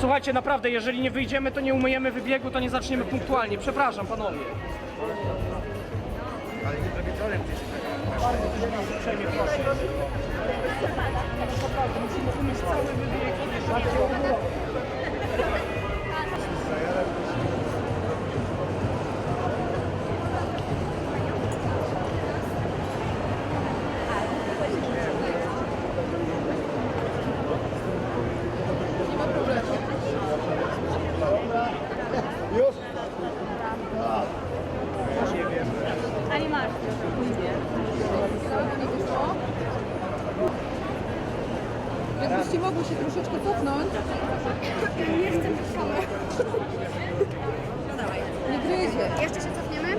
Słuchajcie, naprawdę, jeżeli nie wyjdziemy, to nie umyjemy wybiegu, to nie zaczniemy punktualnie. Przepraszam, panowie. Ale jutro wieczorem gdzieś Uprzejmie proszę. Jakbyście mogły się troszeczkę cofnąć. Nie chcę być sama. Nie gryzie. Jeszcze się cofniemy?